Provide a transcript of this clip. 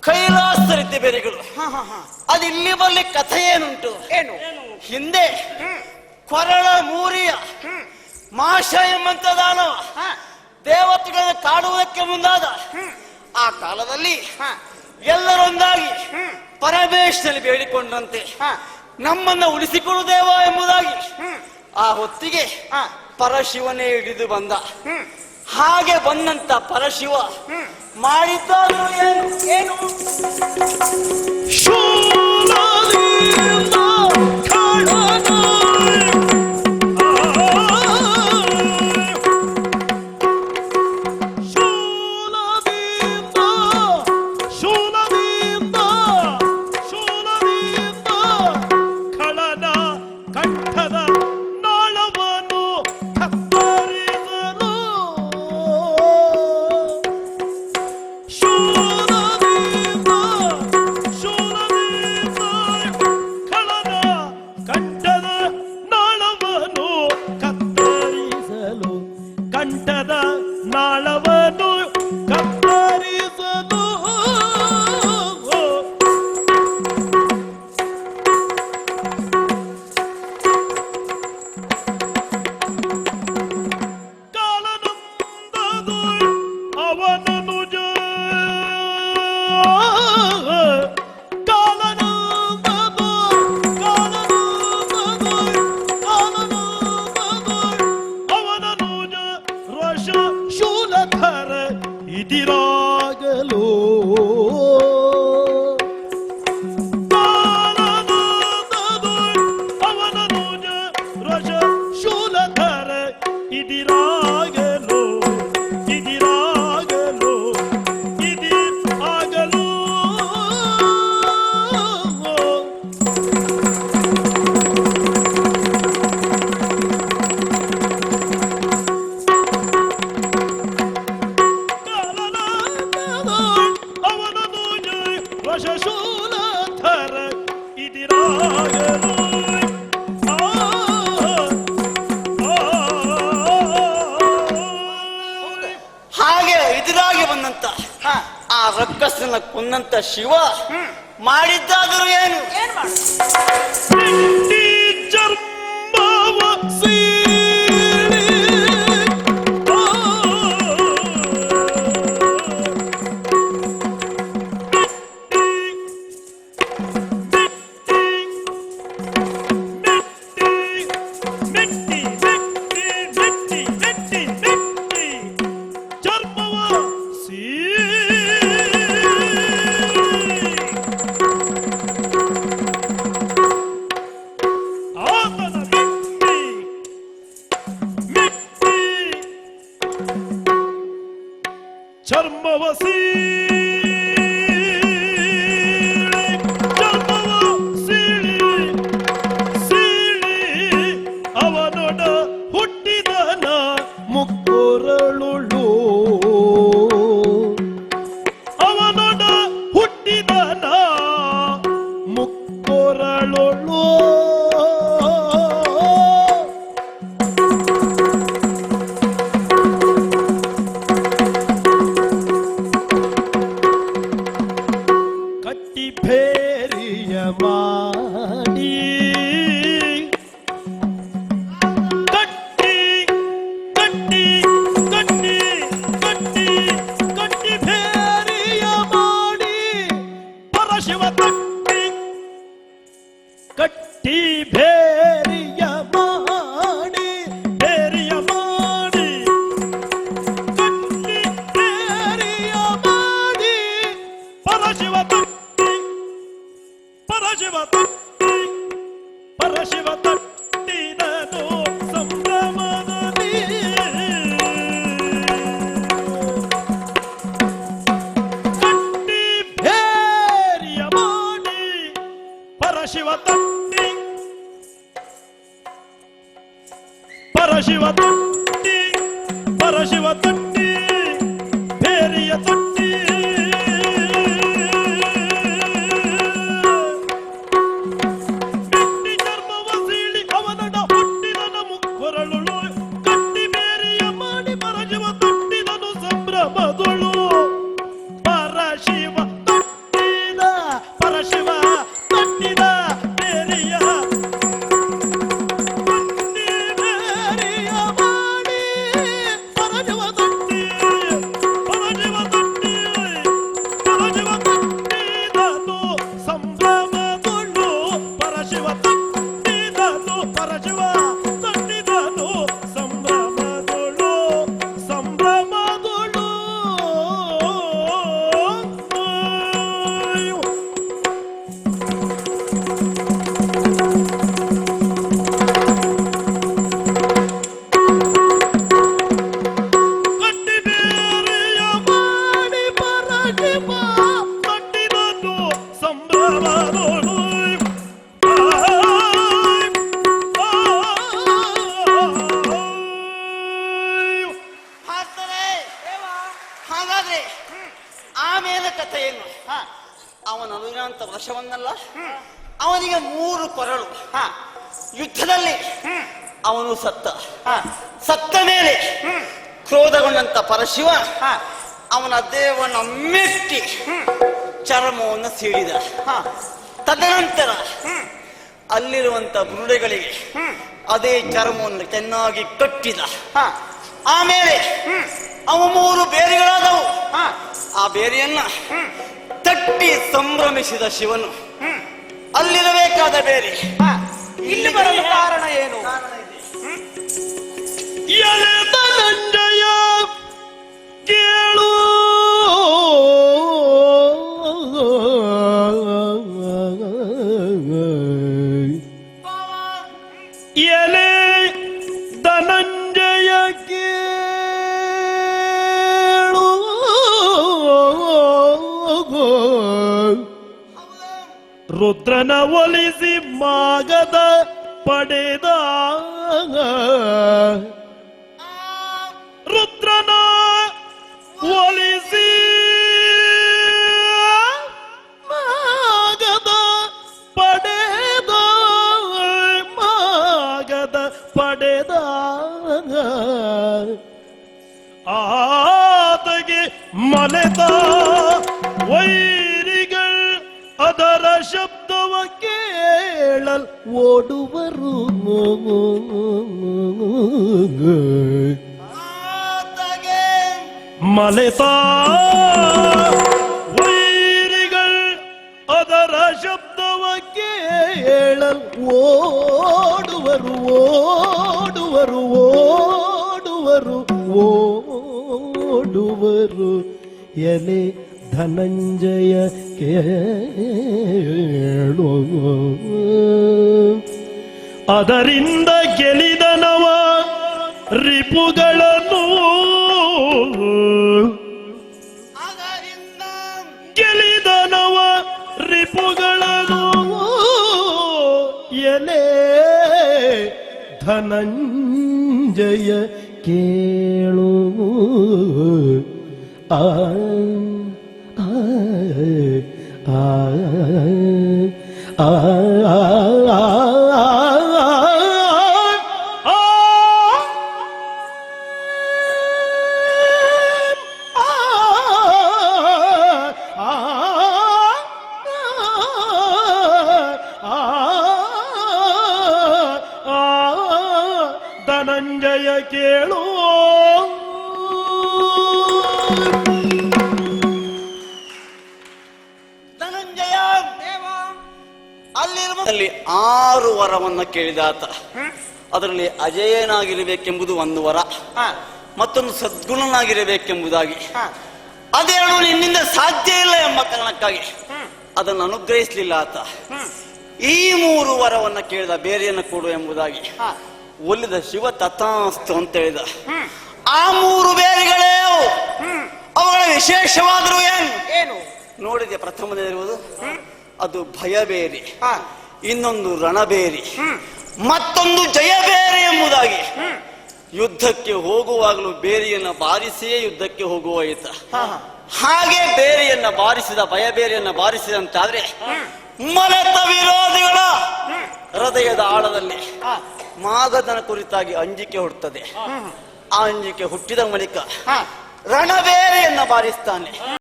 ಕೈಲಾಸರಿದ್ದ ಬೆರೆಗಳು. ಹಾ ಹಾ ಹಾ. ಅದು ಇಲ್ಲಿ ಬಲ್ಲಿ ಕಥೆ ಏನುಂಟು? ಏನು? ಹಿಂದೆ ಕೊರಳ ಮೂರಿಯ ಮಾಷ ಎಂಬಂತ ದಾನವ ದೇವತೆಗಳನ್ನು ಕಾಡುವುದಕ್ಕೆ ಮುಂದಾದ ಆ ಕಾಲದಲ್ಲಿ ಎಲ್ಲರೊಂದಾಗಿ ಹ್ಮ್. ಪರಮೇಶ್ವರಲ್ಲಿ ಬೇಡಿಕೊಂಡಂತೆ. ನಮ್ಮನ್ನ ಉಳಿಸಿಕೊಳ್ಳುದೇವ ಎಂಬುದಾಗಿ ಆ ಹೊತ್ತಿಗೆ ಪರಶಿವನೇ ಹಿಡಿದು ಬಂದ. ಹಾಗೆ ಬಂದಂತ ಪರಶಿವ. ಮಾಡಿದ್ದಾದ್ರೂ ಏನು? ಏನು? இடிராக ರಕ್ಕಸನ ಕುಂದಂತ ಶಿವ ಮಾಡಿದ್ದಾದರೂ ಏನು? ಚರ್ಮವ ಸೀಳಿ ಚರ್ಮವ ಸೀಳಿ ಸೀಳಿ. ಅವನೊಡ ಹುಟ್ಟಿದನ ಮುಕ್ಕೊರಳುಳು. ಫೇರಿಯ ಮಾಡಿ ಕಟ್ಟಿ ಕಟ್ಟಿ ಕಟ್ಟಿ ಕಟ್ಟಿ ಕಟ್ಟಿ ಫೇರಿಯ ಮಾಡಿ ಪರಶಿವ ಕಟ್ಟಿ ಕಟ್ಟಿ ಭೇರಿಯ ಭೇರಿಯ ತಟ್ಟಿ ಹಾಗಾದ್ರೆ ಆಮೇಲೆ ಕಥೆ ಏನು ಅವನ ಅನುಗ್ರಹಂತ ವಶವನ್ನಲ್ಲ. ಅವನಿಗೆ ಮೂರು ಕೊರಳು. ಯುದ್ಧದಲ್ಲಿ ಅವನು ಸತ್ತ. ಸತ್ತ ಮೇಲೆ ಕ್ರೋಧಗೊಂಡಂತ ಪರಶಿವ ಅವನ ದೇವನ ಮೆಟ್ಟಿ ಚರ್ಮವನ್ನು ಸೀಳಿದ. ತದನಂತರ ಅಲ್ಲಿರುವಂತ ಬುರುಡೆಗಳಿಗೆ ಅದೇ ಚರ್ಮವನ್ನು ಚೆನ್ನಾಗಿ ಕಟ್ಟಿದ. ಆಮೇಲೆ ಅವು ಮೂರು ಬೇರೆಗಳಾದವು. ಆ ಬೇರೆಯನ್ನ ತಟ್ಟಿ ಸಂಭ್ರಮಿಸಿದ ಶಿವನು. ಅಲ್ಲಿರಬೇಕಾದ ಬೇರೆ. ಇಲ್ಲಿ ಬರಲು ಕಾರಣ ಏನು? ರುದ್ರನ ಒಲಿಸಿ ಮಾಗದ ಪಡೆದ ಶಬ್ದವ ಕೇಳಲ್ ಓಡುವರು ಆತಗೆ ಮಲೆತ ವೈರಿಗಳ್ ಅದರ ಶಬ್ದವ ಕೇಳಲ್ ಓಡುವರು ಓಡುವರು ಓಡುವರು ಓಡುವರು ಎಲೆ ಧನಂಜಯ ಕೇಳು. ಅದರಿಂದ ಗೆಲಿದನವ ರಿಪುಗಳನ್ನು ಗೆಲಿದನವ ರಿಪುಗಳನ್ನು ಎಲೆ ಧನಂಜಯ ಕೇಳು. ಆ ಕೇಳು. ಧನಂಜಯ ಅಲ್ಲಿರುವ ಅಲ್ಲಿ ಆರು ವರವನ್ನ ಕೇಳಿದಾತ ಅದರಲ್ಲಿ ಅಜಯನಾಗಿರಬೇಕೆಂಬುದು ಒಂದು ವರ. ಮತ್ತೊಂದು ಸದ್ಗುಣನಾಗಿರಬೇಕೆಂಬುದಾಗಿ. ಅದೇನು ನಿನ್ನಿಂದ ಸಾಧ್ಯ ಇಲ್ಲ ಎಂಬ ಕಾರಣಕ್ಕಾಗಿ. ಅದನ್ನು ಅನುಗ್ರಹಿಸಲಿಲ್ಲ ಆತ. ಈ ಮೂರು ವರವನ್ನ ಕೇಳಿದ ಬೇರೆಯನ್ನು ಕೊಡು ಎಂಬುದಾಗಿ. ಒಲಿದ ಶಿವ ತಥಾಸ್ತು ಅಂತ ಹೇಳಿದ. ಆ ಮೂರು ಬೇರೆಗಳೇ ಅವು. ಅವುಗಳ ವಿಶೇಷವಾದರೂ ಏನು? ಏನು? ನೋಡಿದೆ ಪ್ರಥಮದಲ್ಲಿರುವುದು ಅದು ಭಯಬೇರಿ. ಇನ್ನೊಂದು ರಣಬೇರಿ. ಮತ್ತೊಂದು ಜಯಬೇರೆ ಎಂಬುದಾಗಿ. ಯುದ್ಧಕ್ಕೆ ಹೋಗುವಾಗಲೂ ಬೇರಿಯನ್ನ ಬಾರಿಸಿಯೇ ಯುದ್ಧಕ್ಕೆ ಹೋಗುವ ಈತ ಹಾಗೆ ಬೇರೆಯನ್ನ ಬಾರಿಸಿದ ಭಯಬೇರಿಯನ್ನ ಬಾರಿಸಿದಂತಾದ್ರೆ ಮಲೆತ ವಿರೋಧಿಗಳ ಹೃದಯದ ಆಳದಲ್ಲಿ ಮಾಗದನ ಕುರಿತಾಗಿ ಅಂಜಿಕೆ ಹುಟ್ಟುತ್ತದೆ. ಆ ಅಂಜಿಕೆ ಹುಟ್ಟಿದ ಬಳಿಕ ರಣಬೇರೆಯನ್ನ ಬಾರಿಸ್ತಾನೆ